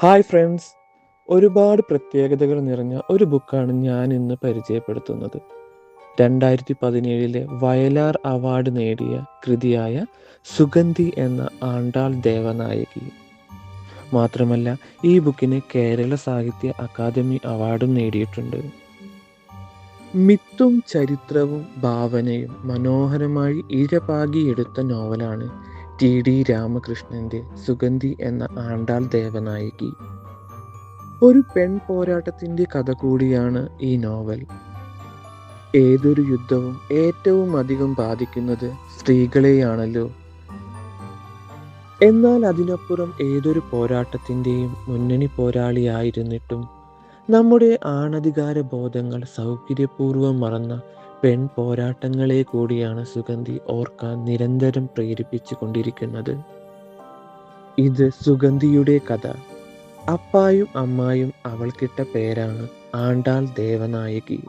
Hi friends ഒരുപാട് പ്രത്യേകതകൾ നിറഞ്ഞ ഒരു ബുക്കാണ് ഞാൻ ഇന്ന് പരിചയപ്പെടുത്തുന്നത്. രണ്ടായിരത്തി പതിനേഴിലെ വയലാർ അവാർഡ് നേടിയ കൃതിയായ സുഗന്ധി എന്ന ആണ്ടാൾ ദേവനായകി. മാത്രമല്ല ഈ ബുക്കിന് കേരള സാഹിത്യ അക്കാദമി അവാർഡും നേടിയിട്ടുണ്ട്. മിത്തും ചരിത്രവും ഭാവനയും മനോഹരമായി ഇഴപാകിയെടുത്ത നോവലാണ് ടി ഡി രാമകൃഷ്ണന്റെ സുഗന്ധി എന്ന ആണ്ടാൾ ദേവനായകി. ഒരു പെൺ പോരാട്ടത്തിന്റെ കഥ കൂടിയാണ് ഈ നോവൽ. ഏതൊരു യുദ്ധവും ഏറ്റവും അധികം ബാധിക്കുന്നത് സ്ത്രീകളെയാണല്ലോ. എന്നാൽ അതിനപ്പുറം ഏതൊരു പോരാട്ടത്തിന്റെയും മുന്നണി പോരാളിയായിരുന്നിട്ടും നമ്മുടെ ആണധികാര ബോധങ്ങൾ സൗകര്യപൂർവം മറന്ന പെൺ പോരാട്ടങ്ങളെ കൂടിയാണ് സുഗന്ധി ഓർക്കാൻ നിരന്തരം പ്രേരിപ്പിച്ചു കൊണ്ടിരിക്കുന്നത്. ഇത് സുഗന്ധിയുടെ കഥ. അപ്പായും അമ്മായും അവൾക്കിട്ട പേരാണ് ആണ്ടാൾ ദേവനായകി.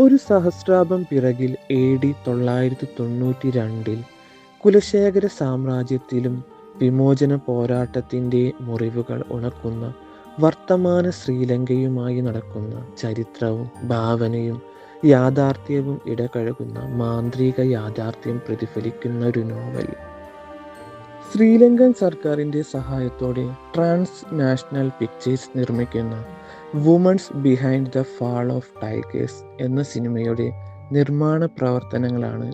ഒരു സഹസ്രാബ്ദം പിറകിൽ എ ഡി തൊള്ളായിരത്തി തൊണ്ണൂറ്റി രണ്ടിൽ കുലശേഖര സാമ്രാജ്യത്തിലും വിമോചന പോരാട്ടത്തിന്റെ മുറിവുകൾ ഉണക്കുന്ന വർത്തമാന ശ്രീലങ്കയുമായി നടക്കുന്ന ചരിത്രവും ഭാവനയും യാഥാർത്ഥ്യവും ഇടകഴകുന്ന മാന്ത്രിക യാഥാർത്ഥ്യം പ്രതിഫലിക്കുന്ന ഒരു നോവൽ. ശ്രീലങ്കൻ സർക്കാരിന്റെ സഹായത്തോടെ ട്രാൻസ് നാഷണൽ പിക്ചേഴ്സ് നിർമ്മിക്കുന്ന women's behind the fall of tigers എന്ന സിനിമയുടെ നിർമ്മാണ പ്രവർത്തനങ്ങളാണ്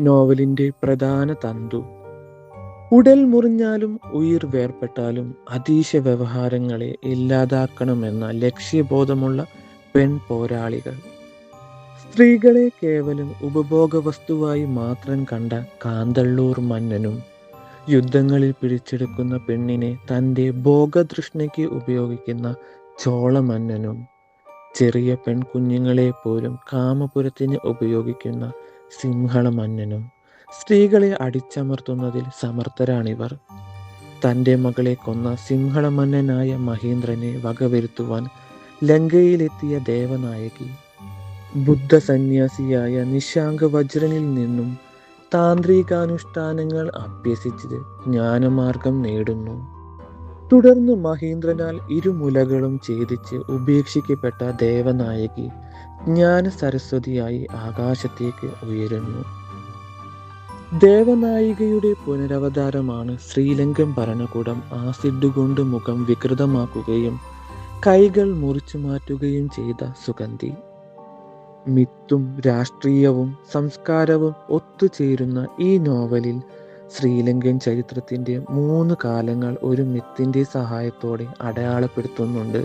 നോവലിന്റെ പ്രധാന തന്തു. ഉടൽ മുറിഞ്ഞാലും ഉയിർ വേർപെട്ടാലും അതീശ വ്യവഹാരങ്ങളെ ഇല്ലാതാക്കണമെന്ന ലക്ഷ്യബോധമുള്ള പെൺ പോരാളികൾ സ്ത്രീകളെ കേവലം ഉപഭോഗ വസ്തുവായി മാത്രം കണ്ട കാന്തള്ളൂർ മന്നനും യുദ്ധങ്ങളിൽ പിടിച്ചെടുക്കുന്ന പെണ്ണിനെ തന്റെ ഭോഗതൃഷ്ണയ്ക്ക് ഉപയോഗിക്കുന്ന ചോളമന്നനും ചെറിയ പെൺകുഞ്ഞുങ്ങളെ പോലും കാമപുരത്തിന് ഉപയോഗിക്കുന്ന സിംഹളമന്നനും സ്ത്രീകളെ അടിച്ചമർത്തുന്നതിൽ സമർത്ഥരാണിവർ. തന്റെ മകളെ കൊന്ന സിംഹളമന്നനായ മഹേന്ദ്രനെ വകവരുത്തുവാൻ ലങ്കയിലെത്തിയ ദേവനായകി ബുദ്ധ സന്യാസിയായ നിശാങ്ക വജ്രനിൽ നിന്നും താന്ത്രികാനുഷ്ഠാനങ്ങൾ അഭ്യസിച്ചത് ജ്ഞാനമാർഗം നേടുന്നു. തുടർന്ന് മഹീന്ദ്രനാൽ ഇരുമുലകളും ഛേദിച്ച് ഉപേക്ഷിക്കപ്പെട്ട ദേവനായകി ജ്ഞാന സരസ്വതിയായി ആകാശത്തേക്ക് ഉയരുന്നു. ദേവനായികയുടെ പുനരവതാരമാണ് ശ്രീലങ്കൻ ഭരണകൂടം ആസിഡ് കൊണ്ട് മുഖം വികൃതമാക്കുകയും കൈകൾ മുറിച്ചു മാറ്റുകയും ചെയ്ത സുഗന്ധി. മിത്തും രാഷ്ട്രീയവും സംസ്കാരവും ഒത്തുചേരുന്ന ഈ നോവലിൽ ശ്രീലങ്കൻ ചരിത്രത്തിന്റെ മൂന്ന് കാലങ്ങൾ ഒരു മിത്തിന്റെ സഹായത്തോടെ അടയാളപ്പെടുത്തുന്നുണ്ട്.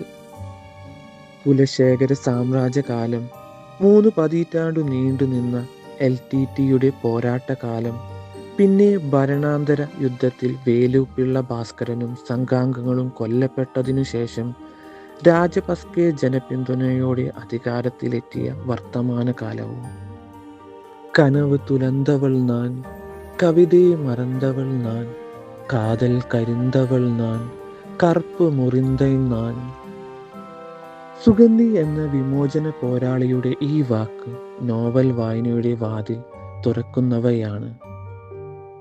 കുലശേഖര സാമ്രാജ്യകാലം മൂന്ന് പതിറ്റാണ്ടു നീണ്ടുനിന്ന എൽ ടി ടിയുടെ പോരാട്ടകാലം പിന്നെ ഭരണാന്തര യുദ്ധത്തിൽ വേലുപ്പിള്ള ഭാസ്കരനും സംഘാംഗങ്ങളും കൊല്ലപ്പെട്ടതിനു ശേഷം രാജപസ്കെ ജനപിന്തുണയോടെ അധികാരത്തിലെത്തിയ വർത്തമാനകാലവും. കനവ് തുലന്തവൾ നാൻ കവിതയെ മറന്തവൾ നാൻ കാതൽ കരിന്തവൾ നാൻ കറുപ്പ് മുറിന്തൈ നാൻ. സുഗന്ധി എന്ന വിമോചന പോരാളിയുടെ ഈ വാക്ക് നോവൽ വായനയുടെ വാതിൽ തുറക്കുന്നവയാണ്.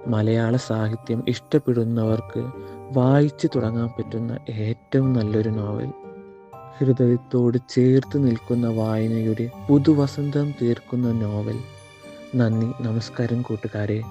മലയാള സാഹിത്യം ഇഷ്ടപ്പെടുന്നവർക്ക് വായിച്ചു തുടങ്ങാൻ പറ്റുന്ന ഏറ്റവും നല്ലൊരു നോവൽ. ഹൃദയത്തോട് ചേർത്ത് നിൽക്കുന്ന വായനയുടെ പുതുവസന്തം തീർക്കുന്ന നോവൽ. നന്ദി നമസ്കാരം കൂട്ടുകാരെ.